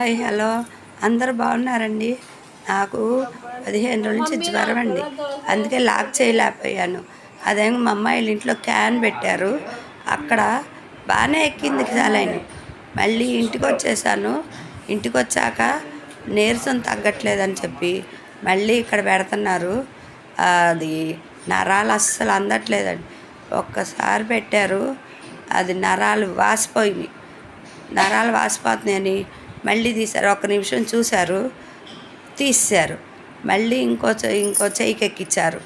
Hi hello. అందరు బాగున్నారండి? నాకు పదిహేను రోజుల నుంచి జ్వరం అండి. అందుకే లాక్ చేయలేకపోయాను. అదేమో మా అమ్మాయిలు ఇంట్లో క్యాన్ పెట్టారు. అక్కడ బాగానే ఎక్కింది చాలైన మళ్ళీ ఇంటికి వచ్చేసాను. ఇంటికి వచ్చాక నీరసం తగ్గట్లేదని చెప్పి మళ్ళీ ఇక్కడ పెడుతున్నారు. అది నరాలు అస్సలు అందట్లేదండి. ఒక్కసారి పెట్టారు. అది నరాలు వాసిపోయినాయి. నరాలు వాసిపోతున్నాయని మళ్ళీ తీశారు. ఒక్క నిమిషం చూశారు. తీశారు. మళ్ళీ ఇంకో ఇంకో చేయికి ఎక్కించారు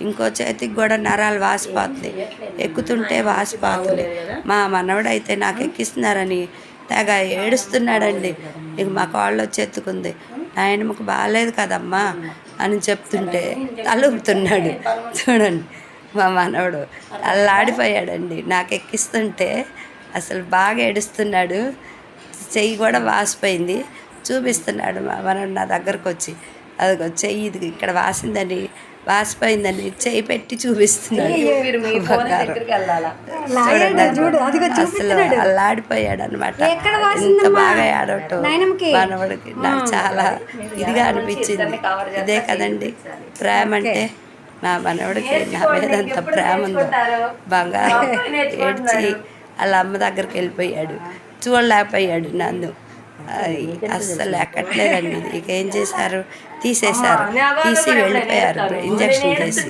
ఇంకో చేతికి కూడా నరాలు వాసిపోతుంది ఎక్కుతుంటే వాసిపోతుంది మా మనవడైతే నాకు ఎక్కిస్తున్నారని తెగ ఏడుస్తున్నాడండి. ఇక మా కాళ్ళు వచ్చి ఎత్తుకుంది ఆయనకు బాగాలేదు కదమ్మా అని చెప్తుంటే తలుపుతున్నాడు. చూడండి మా మనవడు అల్లాడిపోయాడండి. నాకు ఎక్కిస్తుంటే అసలు బాగా ఏడుస్తున్నాడు. చెయ్యి కూడా వాసిపోయింది. చూపిస్తున్నాడు మా మనవడు నా దగ్గరకు వచ్చి అదిగో చెయ్యి ఇది ఇక్కడ వాసిందని వాసిపోయిందని చెయ్యి పెట్టి చూపిస్తున్నాడు. బంగారం. చూడండి, అసలు అల్లాడిపోయాడు అనమాట ఎక్కడ ఎంత? బాగా ఆడటం? మనవడికి. నాకు చాలా ఇదిగా అనిపించింది. ఇదే కదండి. ప్రేమ అంటే నా మనవడికి నా మీద ఎంత ప్రేమ ఉందో. బంగారం ఏడ్చి వాళ్ళ అమ్మ దగ్గరికి వెళ్ళిపోయాడు. చూడలేకపోయాడు నన్ను. అస్సలు ఎక్కట్లేదండి ఇక ఏం చేశారు? తీసేశారు. తీసి వెళ్ళిపోయారు. ఇంజక్షన్ చేసి